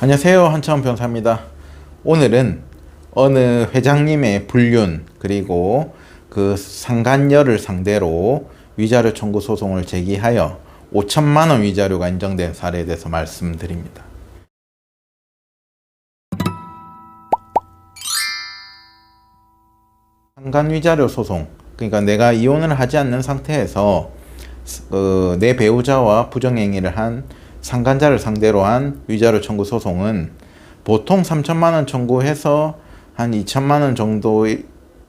안녕하세요 한차원 변사입니다. 오늘은 어느 회장님의 불륜 그리고 그 상간녀를 상대로 위자료 청구 소송을 제기하여 5천만 원 위자료가 인정된 사례에 대해서 말씀드립니다. 상간 위자료 소송 그러니까 내가 이혼을 하지 않는 상태에서 어, 내 배우자와 부정행위를 한 상간자를 상대로 한 위자료 청구 소송은 보통 3천만 원 청구해서 한 2천만 원 정도의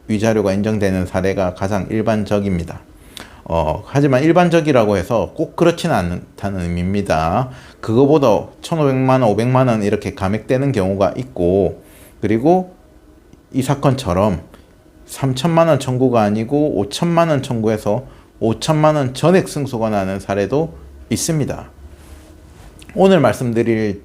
위자료가 인정되는 사례가 가장 일반적입니다. 어, 하지만 일반적이라고 해서 꼭 그렇지는 않다는 의미입니다. 그거보다 1,500만 원, 500만 원 이렇게 감액되는 경우가 있고 그리고 이 사건처럼 3천만 원 청구가 아니고 5천만 원 청구해서 5천만 원 전액 승소가 나는 사례도 있습니다. 오늘 말씀드릴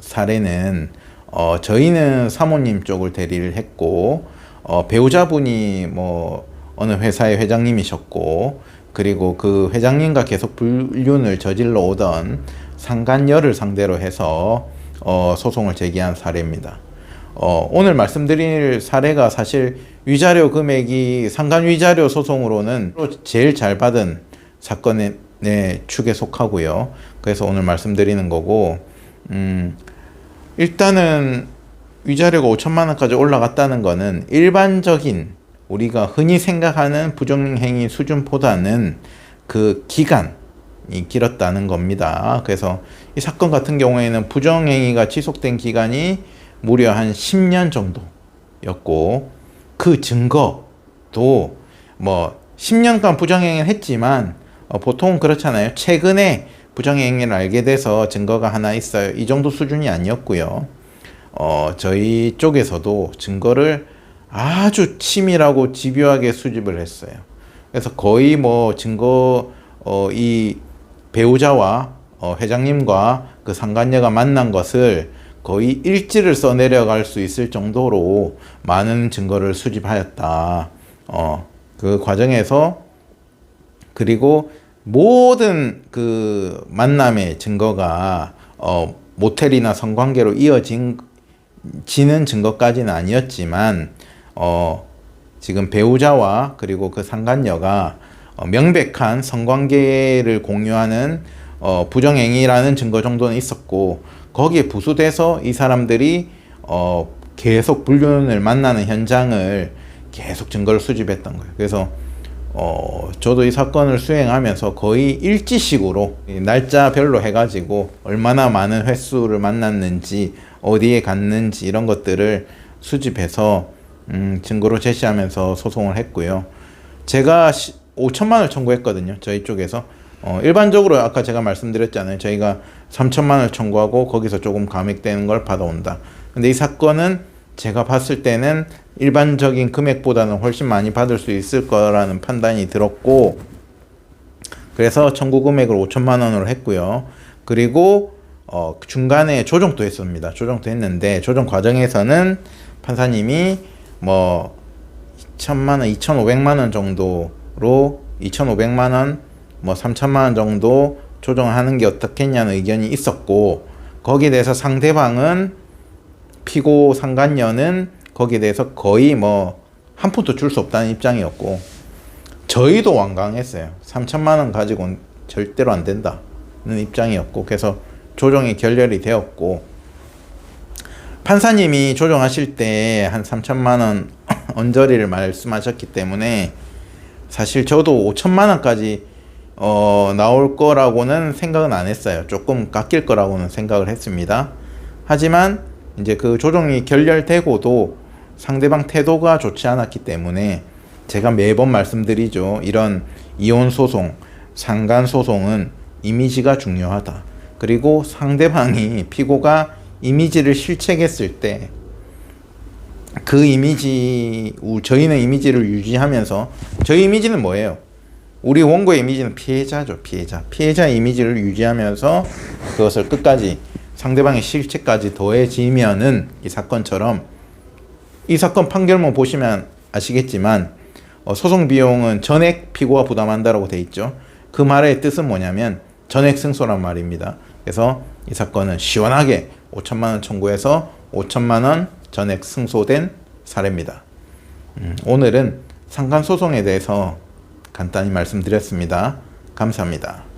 사례는 어, 저희는 사모님 쪽을 대리를 했고 어, 배우자분이 뭐 어느 회사의 회장님이셨고 그리고 그 회장님과 계속 불륜을 저질러 오던 상간녀를 상대로 해서 어, 소송을 제기한 사례입니다. 어, 오늘 말씀드릴 사례가 사실 위자료 금액이 상간 위자료 소송으로는 제일 잘 받은 사건의 네, 축에 속하고요. 그래서 오늘 말씀드리는 거고, 음, 일단은 위자료가 5천만 원까지 올라갔다는 거는 일반적인 우리가 흔히 생각하는 부정행위 수준보다는 그 기간이 길었다는 겁니다. 그래서 이 사건 같은 경우에는 부정행위가 지속된 기간이 무려 한 10년 정도였고 그 증거도 뭐 10년간 부정행위를 했지만 어, 보통 그렇잖아요. 최근에 부정행위를 알게 돼서 증거가 하나 있어요. 이 정도 수준이 아니었고요. 어, 저희 쪽에서도 증거를 아주 치밀하고 집요하게 수집을 했어요. 그래서 거의 뭐 증거, 어, 이 배우자와 어, 회장님과 그 상간녀가 만난 것을 거의 일지를 써내려갈 수 있을 정도로 많은 증거를 수집하였다. 어, 그 과정에서 그리고 모든 그 만남의 증거가 어, 모텔이나 성관계로 이어진 지는 증거까지는 아니었지만 어, 지금 배우자와 그리고 그 상간녀가 어, 명백한 성관계를 공유하는 어, 부정행위라는 증거 정도는 있었고 거기에 부수돼서 이 사람들이 어, 계속 불륜을 만나는 현장을 계속 증거를 수집했던 거예요. 그래서 어, 저도 이 사건을 수행하면서 거의 일지식으로 날짜별로 해가지고 얼마나 많은 횟수를 만났는지 어디에 갔는지 이런 것들을 수집해서 음, 증거로 제시하면서 소송을 했고요. 제가 5천만 원을 청구했거든요. 저희 쪽에서 어, 일반적으로 아까 제가 말씀드렸잖아요. 저희가 3천만 원을 청구하고 거기서 조금 감액되는 걸 받아온다. 근데 이 사건은 제가 봤을 때는 일반적인 금액보다는 훨씬 많이 받을 수 있을 거라는 판단이 들었고 그래서 청구 금액을 5천만 원으로 했고요. 그리고 어, 중간에 조정도 했습니다. 조정도 했는데 조정 과정에서는 판사님이 뭐 2천만 원, 2,500만 원 정도로 2,500만 원, 뭐 3천만 원 정도 조정하는 게 어떻겠냐는 의견이 있었고 거기에 대해서 상대방은 피고 상간녀는 거기에 대해서 거의 뭐 한 푼도 줄 수 없다는 입장이었고 저희도 완강했어요. 3천만 원 가지고는 절대로 안 된다는 입장이었고 그래서 조정이 결렬이 되었고 판사님이 조정하실 때 한 3천만 원 언저리를 말씀하셨기 때문에 사실 저도 5천만 원까지 어, 나올 거라고는 생각은 안 했어요. 조금 깎일 거라고는 생각을 했습니다. 하지만 이제 그 조정이 결렬되고도 상대방 태도가 좋지 않았기 때문에 제가 매번 말씀드리죠. 이런 이혼 소송, 상간 소송은 이미지가 중요하다. 그리고 상대방이 피고가 이미지를 실책했을 때 그 이미지, 저희는 이미지를 유지하면서 저희 이미지는 뭐예요? 우리 원고의 이미지는 피해자죠, 피해자. 피해자 이미지를 유지하면서 그것을 끝까지 상대방의 실체까지 더해지면은 이 사건처럼 이 사건 판결문 보시면 아시겠지만 어, 소송 비용은 전액 피고가 부담한다라고 돼 있죠. 그 말의 뜻은 뭐냐면 전액 승소란 말입니다. 그래서 이 사건은 시원하게 5천만 원 청구해서 5천만 원 전액 승소된 사례입니다. 음, 오늘은 상간 소송에 대해서 간단히 말씀드렸습니다. 감사합니다.